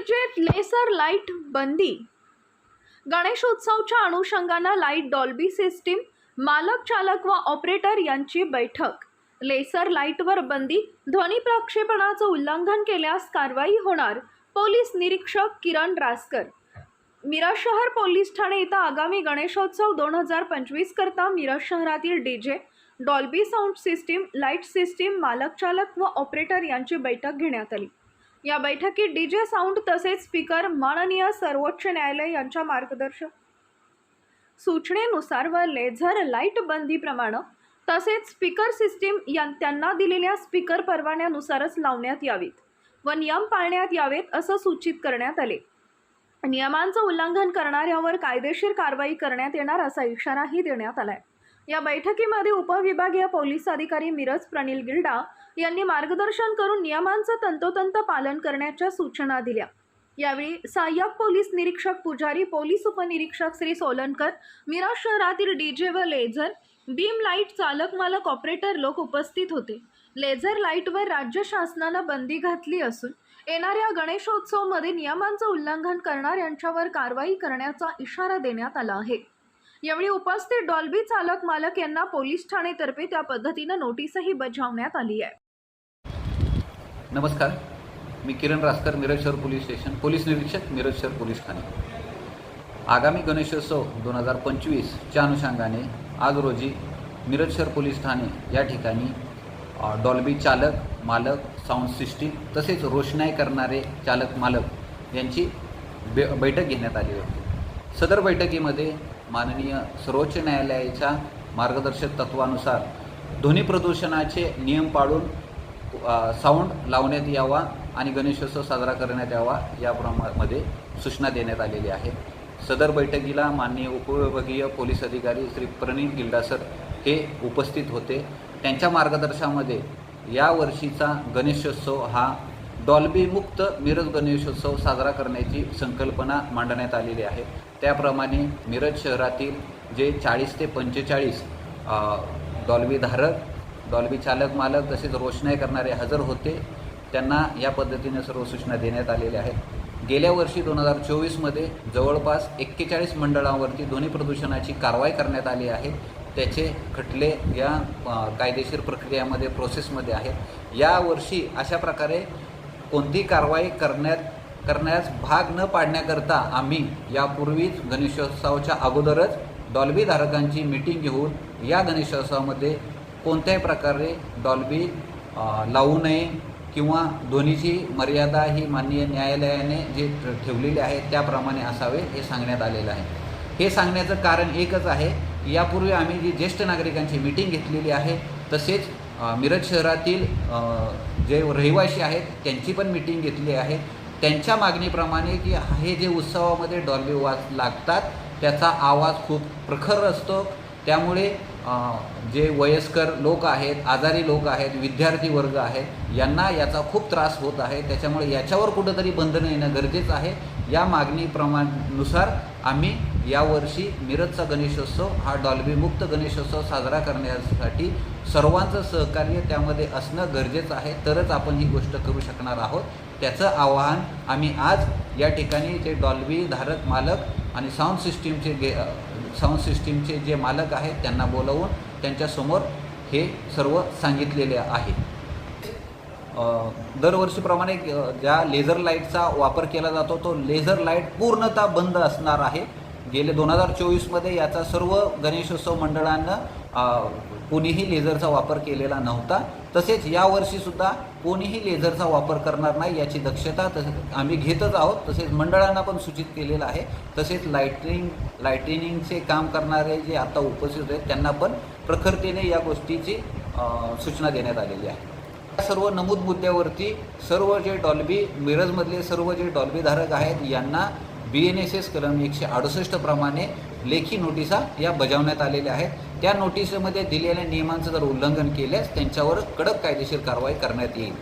पुण्यात laser light बंदी. गणेशोत्सवच्या अनुषंगानं लाइट डॉल्बी सिस्टीम मालक चालक व ऑपरेटर यांची बैठक. लेसर लाईटवर बंदी. ध्वनी प्रक्षेपणाचं उल्लंघन केल्यास कारवाई होणार. पोलीस निरीक्षक किरण रासकर. मिरज शहर पोलीस ठाणे इथं आगामी गणेशोत्सव दोन हजार पंचवीस करता मिरज शहरातील DJ Dolby sound system light system मालक चालक व ऑपरेटर यांची बैठक घेण्यात आली. या बैठकीत डीजे साऊंड तसेच स्पीकर माननीय सर्वोच्च न्यायालय यांच्या मार्गदर्शक सूचनेनुसार व लेझर लाइट बंदीप्रमाणे तसेच स्पीकर सिस्टीम या त्यांना दिलेल्या स्पीकर परवान्यानुसारच लावण्यात यावीत व नियम पाळण्यात यावेत असं सूचित करण्यात आले. नियमांचं उल्लंघन करणाऱ्यावर कायदेशीर कारवाई करण्यात येणार असा इशाराही देण्यात आला आहे या बैठकीमध्ये उपविभागीय पोलीस अधिकारी मिरज प्रनिल गिल्डा यांनी मार्गदर्शन करून नियमांचं तंतोतंत पालन करण्याच्या सूचना दिल्या. यावेळी सहाय्यक पोलीस निरीक्षक पुजारी पोलीस उपनिरीक्षक श्री सोलनकर मिरज शहरातील डीजे व लेझर बीम लाइट चालक मालक ऑपरेटर लोक उपस्थित होते. लेझर लाईटवर राज्य शासनानं बंदी घातली असून येणाऱ्या गणेशोत्सवमध्ये नियमांचं उल्लंघन करणाऱ्यांच्यावर कारवाई करण्याचा इशारा देण्यात आला आहे. यावेळी उपस्थित डॉल्बी चालक मालक यांना पोलीस ठाणेतर्फे त्या पद्धतीनं नोटीसही बजावण्यात आली आहे. नमस्कार. मी किरण रासकर मिरज शहर पोलीस स्टेशन पोलीस निरीक्षक मिरज शहर पोलीस ठाणे. आगामी गणेशोत्सव दोन हजार पंचवीसच्या अनुषंगाने आज रोजी मिरज शहर पोलीस ठाणे या ठिकाणी डॉल्बी चालक मालक साऊंड सिस्टीम तसेच रोषणाई करणारे चालक मालक यांची बे बैठक घेण्यात आली होती. सदर बैठकीमध्ये माननीय सर्वोच्च न्यायालयाच्या मार्गदर्शक तत्वानुसार ध्वनी प्रदूषणाचे नियम पाळून साऊंड लावण्यात यावा आणि गणेशोत्सव साजरा करण्यात यावा या प्रमाणामध्ये सूचना देण्यात आलेली आहे. सदर बैठकीला माननीय उपविभागीय पोलीस अधिकारी श्री प्रणीत गिल्डासर हे उपस्थित होते. त्यांच्या मार्गदर्शनामध्ये या वर्षीचा गणेशोत्सव हा डॉल्बीमुक्त मिरज गणेशोत्सव साजरा करण्याची संकल्पना मांडण्यात आलेली आहे. त्याप्रमाणे मिरज शहरातील जे चाळीस ते पंचेचाळीस डॉल्बीधारक डॉल्बी चालक मालक तसेच रोषणाई करणारे हजर होते त्यांना या पद्धतीने सर्व सूचना देण्यात आलेल्या आहेत. गेल्या वर्षी दोन हजार चोवीसमध्ये जवळपास एक्केचाळीस मंडळांवरती ध्वनी प्रदूषणाची कारवाई करण्यात आली आहे. त्याचे खटले या कायदेशीर प्रक्रियामध्ये प्रोसेसमध्ये आहेत. यावर्षी अशा प्रकारे कोणती कारवाई करण्यात करण्यास भाग न पाडण्याकरता आम्ही यापूर्वीच गणेशोत्सवाच्या अगोदरच डॉल्बी धारकांची मीटिंग घेऊन या गणेशोत्सवामध्ये कोणत्याही प्रकारे डॉल्बी लावू नये किंवा ध्वनीची मर्यादा ही माननीय न्यायालयाने जे ठेवलेली आहे त्याप्रमाणे असावे हे सांगण्यात आलेलं आहे. हे सांगण्याचं कारण एकच आहे यापूर्वी आम्ही जी ज्येष्ठ नागरिकांची मीटिंग घेतलेली आहे तसेच मिरज शहरातील जे रहिवासी आहेत त्यांची पण मीटिंग घेतली आहे. त्यांच्या मागणीप्रमाणे की हे जे उत्सवामध्ये डॉल्बी वाज लागतात त्याचा आवाज खूप प्रखर असतो. त्यामुळे जे वयस्कर लोक आहेत आजारी लोक आहेत विद्यार्थी वर्ग आहेत यांना याचा खूप त्रास होत आहे. त्याच्यामुळे याच्यावर कुठंतरी बंधनं येणं गरजेचं आहे. या मागणीप्रमाणानुसार आम्ही यावर्षी मिरजचा गणेशोत्सव हा डॉल्बी मुक्त गणेशोत्सव साजरा करण्यासाठी सर्वांचं सहकार्य त्यामध्ये असणं गरजेचं आहे. तरच आपण ही गोष्ट करू शकणार आहोत. त्याचं आवाहन आम्ही आज या ठिकाणी जे डॉल्बी धारक मालक आणि साऊंड सिस्टीमचे गे साऊंड सिस्टीमचे जे मालक आहेत त्यांना बोलवून त्यांच्यासमोर हे सर्व सांगितलेले आहे. दरवर्षीप्रमाणे ज्या लेझर लाईटचा वापर केला जातो तो लेझर लाइट पूर्णतः बंद असणार आहे. गेले दोन हजार चोवीसमध्ये याचा सर्व गणेशोत्सव मंडळानं कोणीही लेझरचा वापर केलेला नव्हता. तसेच यावर्षीसुद्धा कोणीही लेझरचा वापर करणार नाही याची दक्षता तसेच आम्ही घेतच आहोत. तसेच मंडळांना पण सूचित केलेलं आहे. तसेच लाईटिंग लाईटिनिंगचे काम करणारे जे आता उपस्थित आहेत त्यांना पण प्रखरतेने या गोष्टीची सूचना देण्यात आलेली आहे. या सर्व नमूद मुद्द्यावरती सर्व जे डॉल्बी मिरजमधले सर्व जे डॉल्बीधारक आहेत यांना बी एन एस एस कलम एकशे अडुसष्ट प्रमाणे लेखी नोटिसा या बजावण्यात आलेल्या आहेत. त्या नोटिसमध्ये दिलेल्या नियमांचं जर उल्लंघन केल्यास त्यांच्यावर कडक कायदेशीर कारवाई करण्यात येईल.